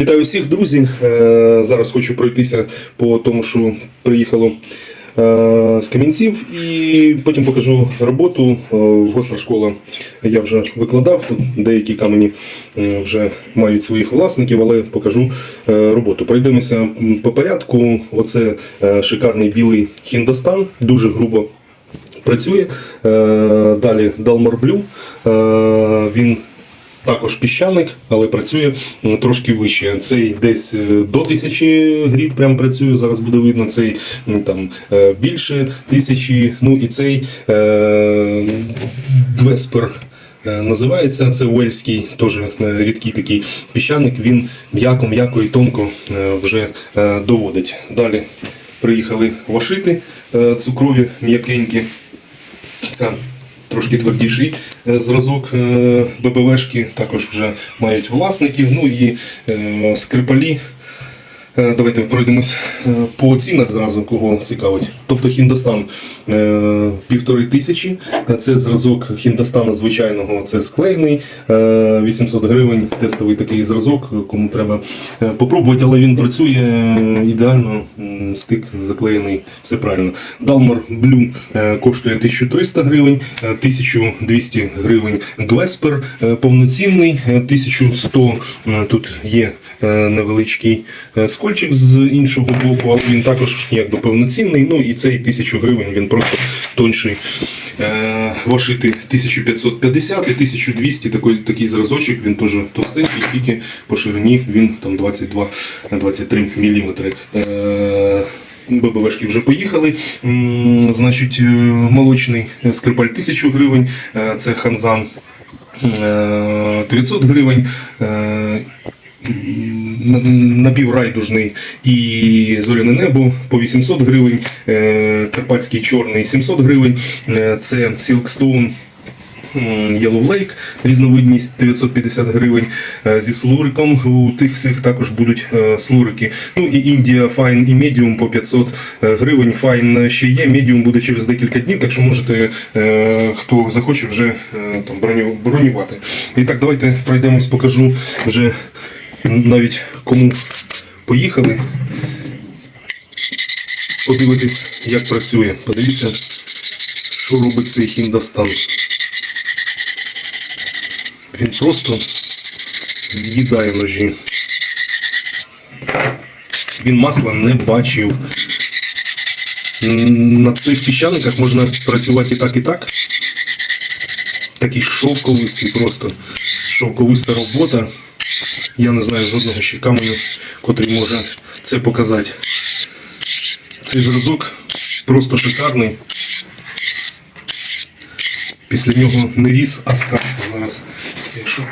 Вітаю всіх, друзі. Е, Зараз хочу пройтися по тому, що приїхало е, з Кам'янців, і потім покажу роботу. Е, Госна школа я вже викладав. Тут деякі камені вже мають своїх власників, але покажу роботу. Пройдемося по порядку. Оце шикарний білий Хіндостан, дуже грубо працює. Далі Blue. Е, Він також піщаник, але працює трошки вище. Цей десь е, до тисячі грід прям працює. Зараз буде видно цей там е, більше тисячі. Ну і цей е, Гвеспер. е, Називається це Уельський, теж рідкий такий піщаник. Він м'яко, м'яко і тонко вже доводить. Далі приїхали вашити е, цукрові м'якенькі. Трошки твердіший е, зразок е, ББВшки, також вже мають власників. Ну і е, скрипалі. Е, Давайте пройдемось е, по цінах зразу, кого цікавить. Тобто Хіндостан е, півтори тисячі. Це зразок Хіндостана звичайного, це склеєний. е, 800 гривень, тестовий такий зразок, кому треба попробувати, але він працює ідеально, стик заклеєний, все правильно. Blue е, коштує 1300 гривень, е, 1200 гривень Гвеспер повноцінний, е, 1100 е, тут є невеличкий е, скольчик з іншого боку, але він також якби повноцінний. Ну і цей 1000 гривень він просто тонший. Е, Вашити 1550 і 1200 такий, такий зразочок, він теж товстенький, тільки по ширині він там 22-23 мм. Е, ББВшки вже поїхали. Значить, е, молочний скрипаль 1000 гривень, е, це ханзан е, 900 гривень. На- Напіврайдужний і зоряне небо по 800 гривень, е, Карпатський чорний 700 гривень, е, це Silkstone Yellow Lake, різновидність 950 гривень. Е, Зі слуриком у тих всіх також будуть слурики. Ну і Індія Fine і Medium по 500 гривень. Fine ще є, Medium буде через декілька днів, так що можете, хто захоче, вже там бронювати. І так, давайте пройдемось, покажу вже навіть кому поїхали. Подивитись, як працює. Подивіться, що робить цей Хіндостан. Він просто з'їдає ножі. Він масла не бачив. На цих піщаниках можна працювати і так, і так. Такий шовковистий просто. Шовковиста робота. Я не знаю жодного ще каменю, котрий може це показати. Цей зразок просто шикарний. Після нього не ріс, а сказ зараз. Якщо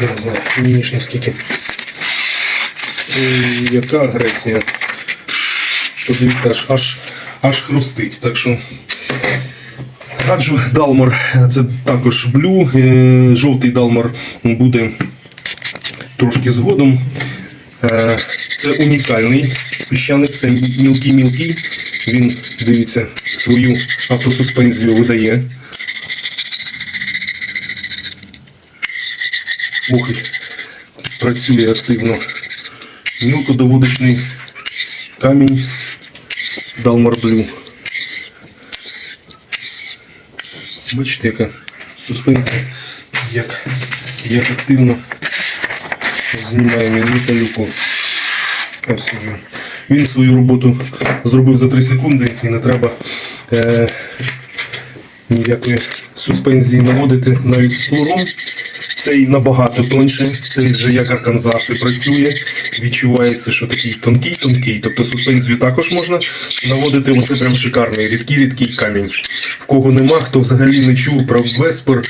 я не знаю, ніж наскільки. Ой, Яка агресія. Подивіться, аж, аж, аж хрустить. Так що раджу Далмор, це також блю. е, Жовтий Далмор буде трошки згодом. Е, Це унікальний піщаник, це мілкий-мілкий. Він, дивіться, свою автосуспензію видає. Ох, працює активно. Мілкодоводочний камінь Далмар Блю. Бачите, яка суспензія, як, як активно знімає металюку. Ось він. Свою роботу зробив за 3 секунди і не треба е, ніякої суспензії наводити навіть з флором. Цей набагато тоньше, цей вже як арканзаси працює. Відчувається, що такий тонкий-тонкий. Тобто суспензію також можна наводити. Оце прям шикарний, рідкий-рідкий камінь. В кого нема, хто взагалі не чув про Веспер,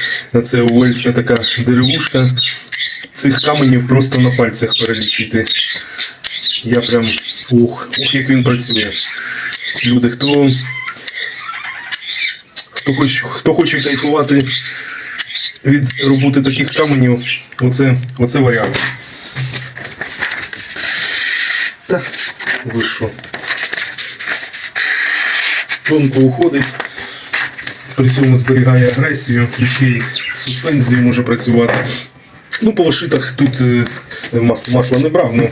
це уельська така деревушка. Цих каменів просто на пальцях перелічити. Я прям ух, ух, як він працює. Люди, хто, хто, хоч, хто хоче кайфувати від роботи таких каменів, оце, оце варіант. Та ви що? Тонко уходить, при цьому зберігає агресію, ще й суспензію може працювати. Ну, по вишитах тут е, масло, масла не брав, але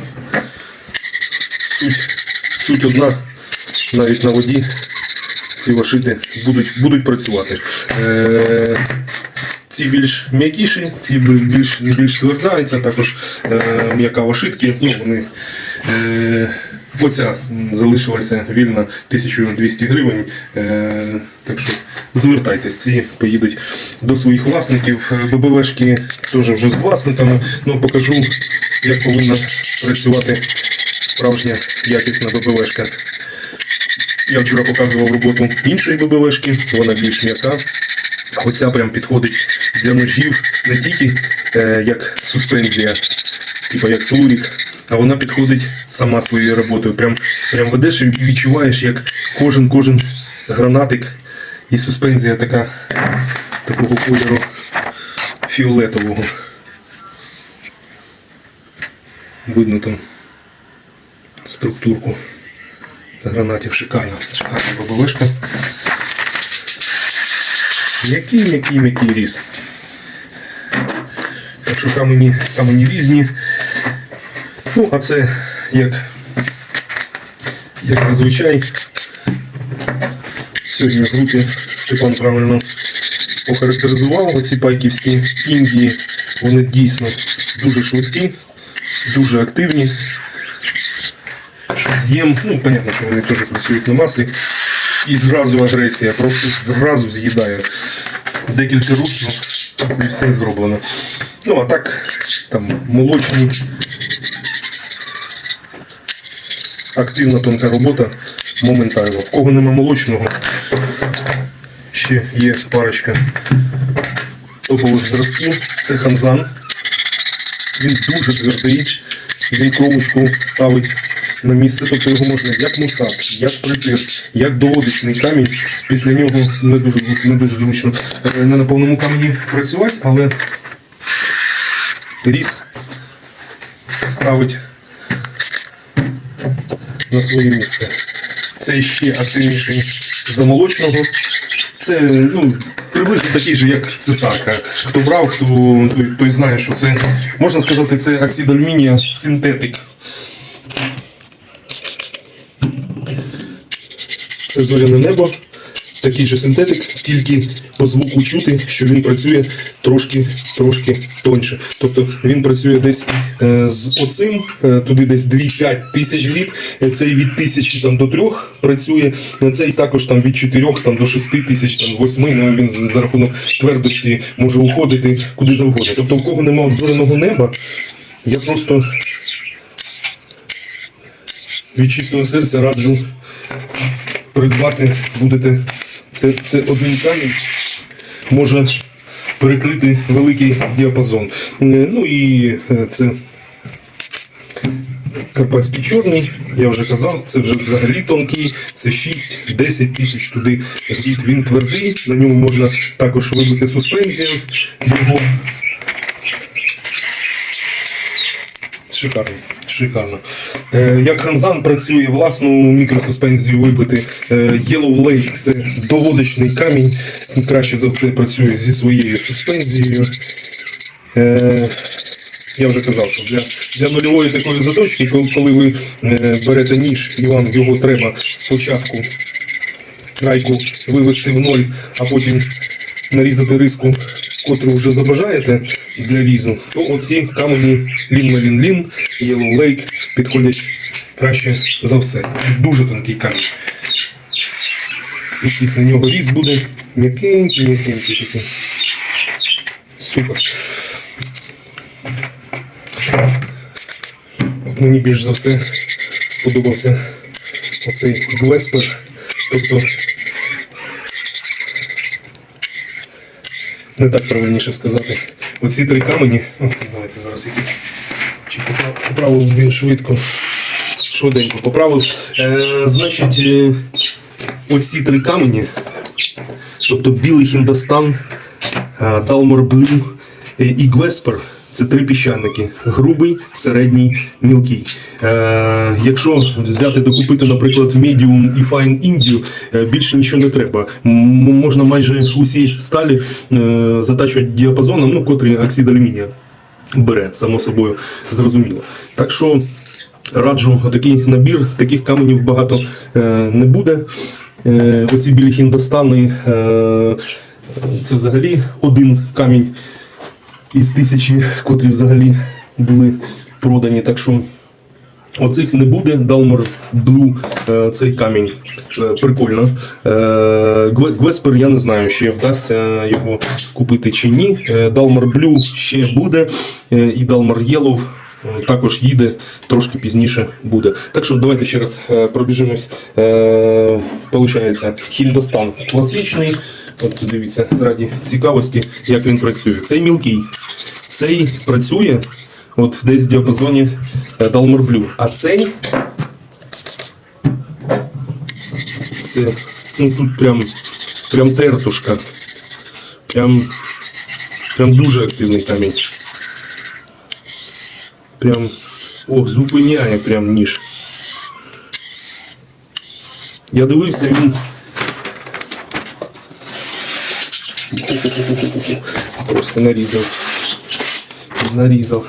суть, суть одна, навіть на воді ці вашити будуть, будуть працювати. Е, ці більш м'якіші, ці більш, більш тверда, також е, м'яка вашитки. Ну, вони, е, оця залишилася вільна 1200 гривень. Е, так що звертайтесь, ці поїдуть до своїх власників. Е, ББВшки теж вже з власниками. Ну, покажу, як повинна працювати справжня якісна ББВшка. Я вчора показував роботу іншої ББВшки, вона більш м'яка. Оця прям підходить для ножів не тільки е, як суспензія, типу як слурік, а вона підходить сама своєю роботою. Прям, прям ведеш і відчуваєш, як кожен кожен гранатик і суспензія така такого кольору фіолетового. Видно там структурку гранатів шикарна. Шикарна бабовишка. Який м'який м'який ріс. Так що камені, камені різні. Ну, а це як, як зазвичай. Сьогодні в групі Степан правильно охарактеризував оці пайківські Індії. Вони дійсно дуже швидкі, дуже активні. Що з'їм, ну, понятно, що вони теж працюють на маслі. І зразу агресія, просто зразу з'їдає. Декілька рухів і все зроблено. Ну, а так, там молочні. Активна тонка робота моментально. В кого нема молочного, ще є парочка топових зразків. Це ханзан. Він дуже твердий. Він кромочку ставить на місце, тобто його можна як мусак, як притир, як доводичний камінь. Після нього не дуже, не дуже зручно е, не на повному камені працювати, але ріс ставить на своє місце. Це ще активніший за молочного. Це ну, приблизно такий же, як цесарка. Хто брав, хто той, той знає, що це можна сказати, це оксид алюмінія синтетик. Це зоряне небо, такий же синтетик, тільки по звуку чути, що він працює трошки, трошки тоньше. Тобто він працює десь е, з оцим, е, туди десь 2-5 тисяч гріт, е, цей від тисячі там, до трьох працює, цей також там, від 4 там, до 6 тисяч, там, 8, ну, він за- рахунок твердості може уходити куди завгодно. Тобто, у кого немає зоряного неба, я просто від чистого серця раджу придбати будете. Це, це один камінь може перекрити великий діапазон. Е, Ну і е, це Карпатський чорний, я вже казав, це вже взагалі тонкий, це 6-10 тисяч туди. Він твердий, на ньому можна також вибити суспензію. Його Шикарно, шикарно. Е, як Ханзан працює власну мікросуспензію вибити. Е, Yellow Lake це доводочний камінь. Краще за все працює зі своєю суспензією. Е, я вже казав, що для, для нульової такої заточки, коли, коли ви е, берете ніж і вам його треба спочатку крайку вивести в ноль, а потім нарізати риску, котру вже забажаєте для різу, то оці камені лін-лін-лін, Yellow Lake підходять краще за все. Дуже тонкий камінь. І після нього різ буде м'якенький, м'якенький такий. Супер. Мені більш за все сподобався оцей Глеспер. Тобто не так правильніше сказати. Оці три камені. О, давайте зараз якісь. Чи поправив він швидко. Швиденько поправив. Е, значить, е, оці три камені, тобто білий Хіндостан, е, Далмор Блю е, і Гвеспер. Це три піщаники: грубий, середній, мілкий. Е, якщо взяти докупити, наприклад, медіум і файн індію, е, більше нічого не треба. М- можна майже усі сталі е, затачувати діапазоном, ну, котрі оксид алюмінія. Бере, само собою зрозуміло. Так що раджу такий набір, таких каменів багато е, не буде. Е, оці білі хіндостани е, це взагалі один камінь із тисячі, котрі взагалі були продані. Так що Оцих не буде. Dalmor Blue е, цей камінь. Е, Прикольно. Е, Гвеспер я не знаю, ще вдасться його купити чи ні. Dalmor Blue ще буде. І Yellow е, також їде, трошки пізніше буде. Так що давайте ще раз пробіжимось. Получається, Хіндостан класичний. От дивіться, раді цікавості, як він працює. Цей мілкий. Цей працює от десь в діапазоні е, Dalmor Blue. А цей. Це ну, тут прям, прям тертушка. Прям, прям дуже активний камінь. Прям ох, зупиняє прям ніж. Я дивився, він. Просто нарізав. Нарізав.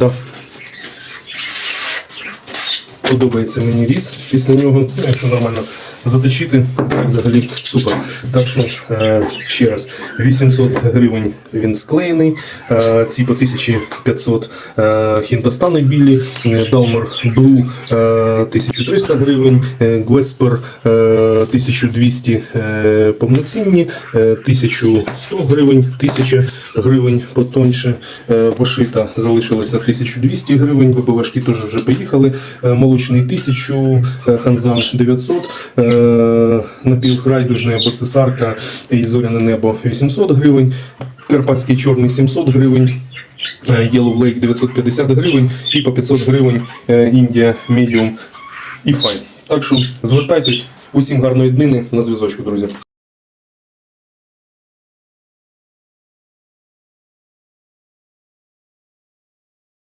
Да. Подобається мені різ після нього, якщо нормально заточити, взагалі супер. Так що е, ще раз, 800 гривень він склеєний, е, ці по 1500 е, хіндостани білі, Dalmor е, 1300 гривень, Гвеспер е, 1200 е, повноцінні, е, 1100 гривень, 1000 гривень потоньше. Вошита залишилося 1200 гривень, ВПВшки теж вже поїхали. Молочний 1000, е, Ханзан 900, е, напіврайдужний або цесарка і зоряне небо 800 гривень, Карпатський чорний 700 гривень. е, Yellow Lake 950 гривень і по 500 гривень е, Індія Medium і Fine. Так що звертайтесь, усім гарної днини на зв'язочку, друзі.